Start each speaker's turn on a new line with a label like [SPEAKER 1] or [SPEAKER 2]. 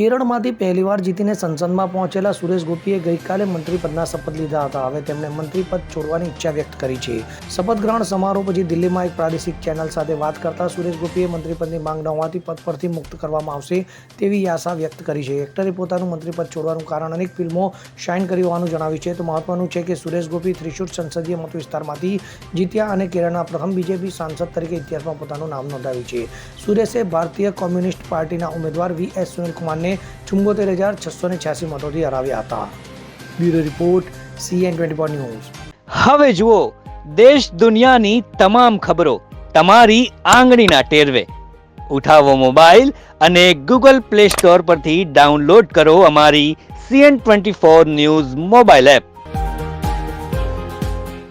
[SPEAKER 1] કેરળમાંથી પહેલીવાર જીતીને સંસદમાં પહોંચેલા સુરેશ ગોપીએ ગઈકાલે મંત્રીપદના શપથ લીધા હતા. હવે તેમણે મંત્રીપદ છોડવાની ઈચ્છા વ્યક્ત કરી છે. શપથ ગ્રહણ સમારોહ પછી દિલ્હીમાં એક પ્રાદેશિક ચેનલ સાથે વાત કરતા સુરેશ ગોપીએ મંત્રીપદની માંગ ન હોવાથી પદ પરથી મુક્ત કરવામાં આવશે તેવી આશા વ્યક્ત કરી છે. એક્ટરે પોતાનું મંત્રીપદ છોડવાનું કારણ અનેક ફિલ્મો શાઇન કરી હોવાનું જણાવ્યું છે. તો મહત્વનું છે કે સુરેશ ગોપી ત્રિશુર સંસદીય મત વિસ્તારમાંથી જીત્યા અને કેરળના પ્રથમ બીજેપી સાંસદ તરીકે ઇતિહાસમાં પોતાનું નામ નોંધાવ્યું છે. સુરેશે ભારતીય કોમ્યુનિસ્ટ પાર્ટીના ઉમેદવાર વી એસ સુનિલકુમારને ચુંબોતેર હજાર છસો ને છ્યાસી મતોથી હરાવ્યા હતા. Bureau report CN twenty four news.
[SPEAKER 2] હવે જુઓ, દેશ દુનિયાની તમામ ખબરો તમારી આંગળીના ટેરવે. ઉઠાવો મોબાઈલ અને ગૂગલ પ્લે સ્ટોર પરથી ડાઉનલોડ કરો અમારી CN twenty four news mobile app.